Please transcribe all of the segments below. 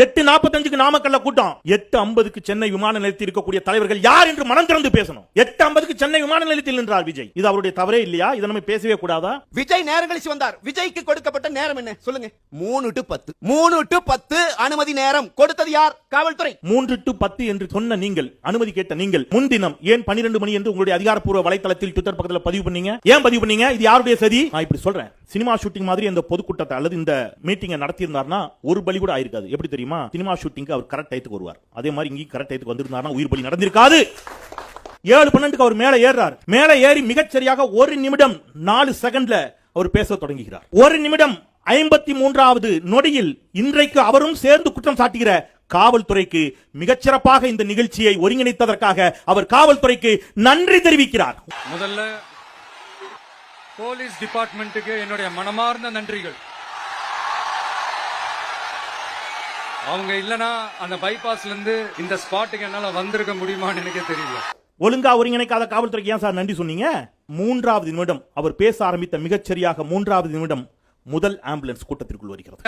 எட்டு நாற்பத்தஞ்சுக்கு நாமக்கல்ல கூட்டம். எட்டு ஐம்பதுக்கு சென்னை விமான நிலையத்தில் இருக்கக்கூடிய தலைவர்கள் யார் என்று மனம் திறந்து பேசணும். எட்டு ஐம்பதுக்கு சென்னை விமான நிலையத்தில் நின்றார் விஜய். இது அவருடைய தவறே இல்லையா? இதை நம்ம பேசவே கூடாதா? விஜய் நேரம் கழிச்சு வந்தார். விஜய்க்கு கொடுக்கப்பட்ட நேரம் என்ன? சொல்லுங்க. மூணு டு பத்து. மூணு டு பத்து அனுமதி நேரம். கொடுத்தது யார்? காவல்துறை. மூன்று டு பத்து என்று சொன்ன நீங்கள் அனுமதி கேட்ட நீங்கள் முன்தினம் ஏன் பன்னிரண்டு மணி என்று உங்களுடைய அதிகாரப்பூர்வ வலைத்தளத்தில் ட்விட்டர் பக்கத்தில் பதிவு பண்ணீங்க? ஏன் பதிவு பண்ணீங்க? இது யாருடைய சதி? நான் இப்படி சொல்றேன். சினிமா ஷூட்டிங் மாதிரி அந்த பொதுக்கூட்டத்தை அல்லது இந்த மீட்டிங்கை நடத்தியிருந்தார்னா ஒரு பலி கூட ஆயிருக்காது. எப்படி தெரியுமா? தெரியுமா? சினிமா ஷூட்டிங்க்கு அவர் கரெக்ட் டயத்துக்கு வருவார். அதே மாதிரி இங்கேயும் கரெக்ட் டயத்துக்கு வந்திருந்தாருன்னா உயிர் பலி நடந்திருக்காது. ஏழு பன்னெண்டுக்கு அவர் மேலே ஏறார் மேலே ஏறி மிகச்சரியாக ஒரு நிமிடம் நாலு செகண்ட்ல அவர் பேச தொடங்குகிறார். ஒரு நிமிடம் ஐம்பத்தி மூன்றாவது நொடியில் இன்றைக்கு அவரும் சேர்ந்து குற்றம் சாட்டுகிற காவல்துறைக்கு மிகச்சிறப்பாக இந்த நிகழ்ச்சியை ஒருங்கிணைத்ததற்காக அவர் காவல்துறைக்கு நன்றி தெரிவிக்கிறார். முதல்ல போலீஸ் டிபார்ட்மெண்ட்டுக்கு என்னுடைய மனமார்ந்த நன்றிகள். அவங்க இல்லனா அந்த பைபாஸ்ல இருந்து இந்த ஸ்பாட்டுக்கு என்னால வந்திருக்க முடியுமான்னு எனக்கே தெரியல. ஒழுங்கா ஒருங்கிணைக்காத காவல்துறைக்கு ஏன் சார் நன்றி சொன்னீங்க? மூன்றாவது நிமிடம் அவர் பேச ஆரம்பித்த மிகச்சரியாக மூன்றாவது நிமிடம் முதல் ஆம்புலன்ஸ் கூட்டத்திற்குள் வருகிறது.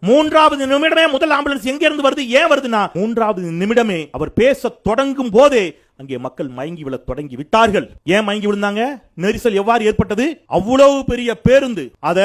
மூன்றாவது நிமிடமே முதல் ஆம்புலன்ஸ் எங்க இருந்து வருது ஏன் வருதுன்னா மூன்றாவது நிமிடமே அவர் பேச தொடங்கும் போதே அங்கே மக்கள் மயங்கி விழ தொடங்கி விட்டார்கள். ஏன் மயங்கி விழுந்தாங்க? நெரிசல் எவ்வாறு ஏற்பட்டது? அவ்வளவு பெரிய பேருந்து. அத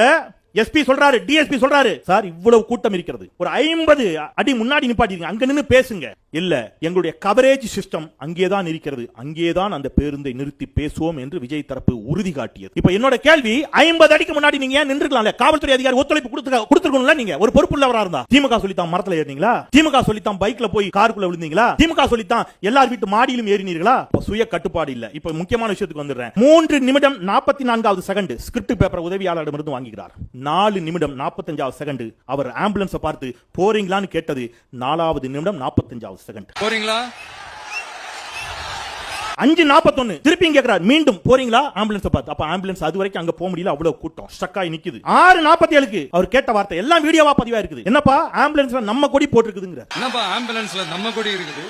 எஸ்பி சொல்றாரு டிஎஸ்பி சொல்றாரு. சார் இவ்வளவு கூட்டம் இருக்கிறது. ஒரு ஐம்பது அடி முன்னாடி நிப்பாட்டிருங்க. அங்க நின்னு பேசுங்க. இல்ல எங்களுடைய கவரேஜ் சிஸ்டம் அங்கேதான் இருக்கிறது. அங்கேதான் அந்த பேருந்தை நிறுத்தி பேசுவோம் என்று விஜய் தரப்பு உறுதி காட்டியது. இப்ப என்னோட கேள்வி ஐம்பது அடிக்கு முன்னாடி நீங்க ஏன் நின்றுக்கலாம்ல? காவல்துறை அதிகாரி ஒத்துழைப்பு கொடுத்து கொடுத்துருக்கணும்ல நீங்க? ஒரு பொறுப்புள்ளவரா இருந்தா? திமுக சொல்லித்தான் மரத்துல ஏறினீங்களா? திமுக சொல்லித்தான் பைக்ல போய் காருக்குள்ள விழுந்தீங்களா? திமுக சொல்லித்தான் எல்லார் வீட்டு மாடியிலும் ஏறினீர்களா? இப்போ சுய கட்டுப்பாடு இல்ல. இப்ப முக்கியமான விஷயத்துக்கு வந்துடுறேன். மூன்று நிமிடம் நாற்பத்தி நான்காவது செகண்ட் ஸ்கிரிப்ட் பேப்பர் உதவியாளரிடமிருந்து வாங்குகிறார் நாலு நிமிடம் நாற்பத்தஞ்சாவது செகண்ட் அவர் ஆம்புலன்ஸை பார்த்து போறீங்களான்னு கேட்டது நாலாவது நிமிடம் நாற்பத்தஞ்சாவது செகண்ட் போறீங்களா? அஞ்சு நாற்பத்தொன்னு திருப்பி கேக்குறாரு மீண்டும் போறீங்களா? ஆம்புலன்ஸ் பார்த்து அப்ப ஆம்புலன்ஸ் அது வரைக்கும் அங்க போக முடியல அவ்வளவு கூட்டம். ஸ்டக் ஆகி நிக்குது. ஆறு நாற்பத்தி ஏழுக்கு அவர் கேட்ட வார்த்தை எல்லாம் வீடியோவா பதிவா இருக்குது என்னப்பா? ஆம்புலன்ஸ்ல நம்ம கொடி போட்டிருக்குதுங்கிற. என்னப்பா ஆம்புலன்ஸ்ல நம்ம கொடி இருக்குது?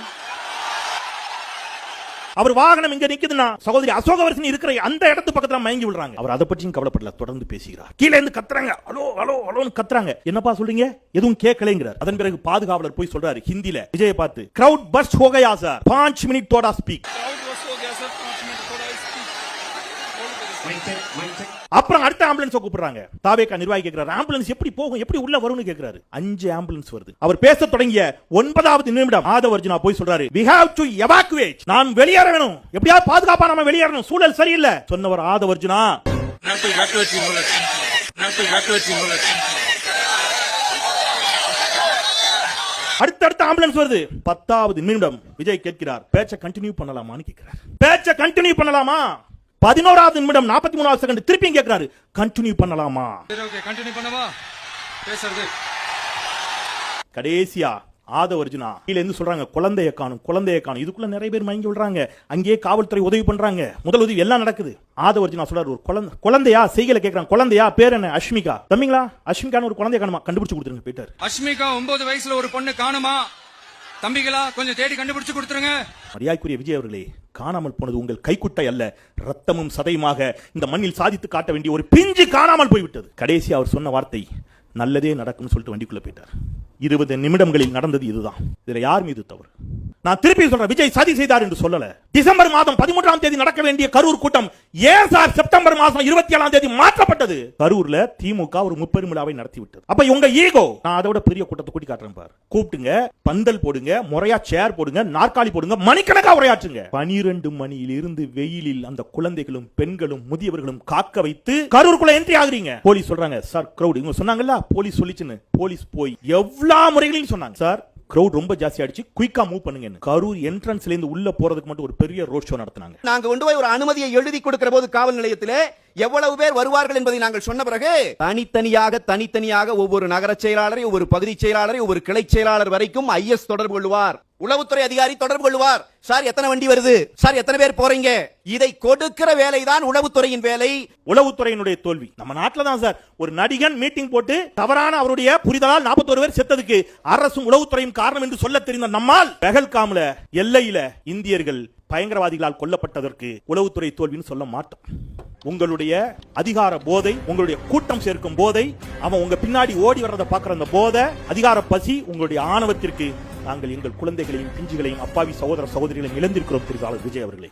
அவர் வாகனம் இங்க நிக்குதுன்னா சகோதரி அசோகவர்சன் இருக்கிற அந்த இடத்து பக்கத்துல மயங்கி விடுறாங்க அவர் அதை பற்றியும் கவலைப்படல தொடர்ந்து பேசுகிறார். கீழே இருந்து கத்துறாங்க. அலோ அலோ அலோன்னு கத்துறாங்க. என்னப்பா சொல்றீங்க? எதுவும் கேட்கலைங்கிறார். அதன் பிறகு பாதுகாவலர் போய் சொல்றாரு ஹிந்தியில. விஜய பார்த்து கிரவுட் பர்ஸ்ட் ஹோகயா சார் பாஞ்ச் மினிட் தோடா ஸ்பீக் Mindset, mindset. அப்புறம் அடுத்த ஆம்புலன்ஸ் கூப்பிடுறாங்க. தாவேக்கா நிர்வாகி கேக்குறாரு. ஆம்புலன்ஸ் எப்படி போகும் எப்படி உள்ள வரும்னு கேக்குறாரு. அஞ்சு ஆம்புலன்ஸ் வருது. அவர் பேச தொடங்கிய ஒன்பதாவது நிமிடம். ஆதவர்ஜுனா போய் சொல்றாரு we have to evacuate. நான் வெளியேற வேணும் எப்படியாவது பாதுகாப்பா நம்ம வெளியேறணும். சூழல் சரியில்லை. சொன்னவர் ஆதவர்ஜுனா. அடுத்தடுத்த ஆம்புலன்ஸ் வருது. பத்தாவது நிமிடம். விஜய் கேட்கிறார் பேச்ச கண்டினியூ பண்ணலாமான்னு கேட்கிறார் பேச்ச கண்டினியூ பண்ணலாமா? பதினோராவது நிமிடம் நாற்பத்தி மூணாவது செகண்ட் திருப்பியும் கேட்கிறாரு கண்டினியூ பண்ணலாமா? கடைசியா ஆதவர்ஜுனா கீழ இருந்து சொல்றாங்க குழந்தைய காணும் குழந்தைய காணும். இதுக்குள்ள நிறைய பேர் மயங்கி விடுறாங்க. அங்கேயே காவல்துறை உதவி பண்றாங்க. முதல் உதவி எல்லாம் நடக்குது. ஆதவர்ஜுனா சொல்றாரு ஒரு குழந்தை குழந்தையா? செய்கல கேக்குறாங்க. குழந்தையா? பேர் என்ன? அஷ்மிகா. தம்பிங்களா? அஷ்மிகான்னு ஒரு குழந்தைய காணுமா? கண்டுபிடிச்சு கொடுத்துருங்க போயிட்டாரு. அஷ்மிகா ஒன்பது வயசுல ஒரு பொண்ணு காணுமா? தம்பிகளா கொஞ்சம் தேடி கண்டுபிடிச்சு கொடுத்துருங்க. மரியாதைக்குரிய விஜய் அவர்களே காணாமல் போனது உங்கள் கைக்குட்டை அல்ல. ரத்தமும் சதையுமாக இந்த மண்ணில் சாதித்து காட்ட வேண்டிய ஒரு பிஞ்சு காணாமல் போய்விட்டது. கடைசி அவர் சொன்ன வார்த்தை நல்லதே நடக்கும்னு சொல்லிட்டு வண்டிக்குள்ளே போயிட்டார். இருபது நிமிடங்களில் நடந்தது இதுதான். இதுல யார் மீது தவறு? நான் திருப்பி சொல்றேன் விஜய் சதி செய்தார் என்று சொல்லல. டிசம்பர் மாதம் பதிமூன்றாம் தேதி நடக்க வேண்டிய கரூர் கூட்டம் ஏன் சார் செப்டம்பர் மாதம் இருபத்தி ஏழாம் தேதி மாற்றப்பட்டது? கரூர்ல திமுக ஒரு முப்பெரும் விழாவை நடத்தி விட்டது அப்ப உங்க ஈகோ. நான் அதோட பெரிய கூட்டத்தை கூட்டி காட்டுறேன் பாரு. கூப்பிட்டுங்க பந்தல் போடுங்க முறையா சேர் போடுங்க நாற்காலி போடுங்க மணிக்கணக்கா உரையாற்றுங்க. பனிரெண்டு மணியில் இருந்து வெயிலில் அந்த குழந்தைகளும் பெண்களும் முதியவர்களும் காக்க வைத்து கரூருக்குள்ள என்ட்ரி ஆகுறீங்க. போலீஸ் சொல்றாங்க சார் கிரௌட் இவங்க சொன்னாங்கல்ல போலீஸ் சொல்லிச்சுன்னு. போலீஸ் போய் எவ்வளவு முறைகளையும் சொன்னாங்க. சார் கிரௌட் ரொம்ப ஜாஸ்தி ஆயிடுச்சு. குயிக்கா மூவ் பண்ணுங்க கரூர் என்ட்ரன்ஸ்ல இருந்து உள்ள போறதுக்கு மட்டும் ஒரு பெரிய ரோட் ஷோ நடத்துனாங்க. நாங்க கொண்டு போய் ஒரு அனுமதியை எழுதி கொடுக்கிற போது காவல் நிலையத்திலே எவ்வளவு பேர் வருவார்கள் என்பதை நாங்கள் சொன்ன பிறகு தனித்தனியாக தனித்தனியாக ஒவ்வொரு நகர செயலாளரை ஒவ்வொரு பகுதி செயலாளரை ஒவ்வொரு கிளை செயலாளர் வரைக்கும் ஐஎஸ் தொடர்பு கொள்வார் உளவுத்துறை அதிகாரி தொடர்பு கொள்வார் சார் எத்தனை வண்டி வருது? சார் எத்தனை பேர் போறீங்க? இதை கொடுக்கிற வேலைதான் உளவுத்துறையின் வேலை. உளவுத்துறையினுடைய தோல்வி. நம்ம நாட்டில் தான் சார் ஒரு நடிகன் மீட்டிங் போட்டு தவறான அவருடைய புரிதலால் 41 பேர் செத்ததுக்கு அரசும் உளவுத்துறையும் காரணம் என்று சொல்ல தெரிந்த நம்மால் பெகல்காம்ல எல்லையில இந்தியர்கள் பயங்கரவாதிகளால் கொல்லப்பட்டதற்கு உளவுத்துறை தோல்வின்னு சொல்ல மாட்டோம். உங்களுடைய அதிகார போதை உங்களுடைய கூட்டம் சேர்க்கும் போதை அவன் உங்க பின்னாடி ஓடி வர்றதை பார்க்குற அந்த போதை அதிகார பசி உங்களுடைய ஆணவத்திற்கு நாங்கள் எங்கள் குழந்தைகளையும் பிஞ்சுகளையும் அப்பாவி சகோதர சகோதரிகளையும் இழந்திருக்கிறோம் திரு விஜய் அவர்களே.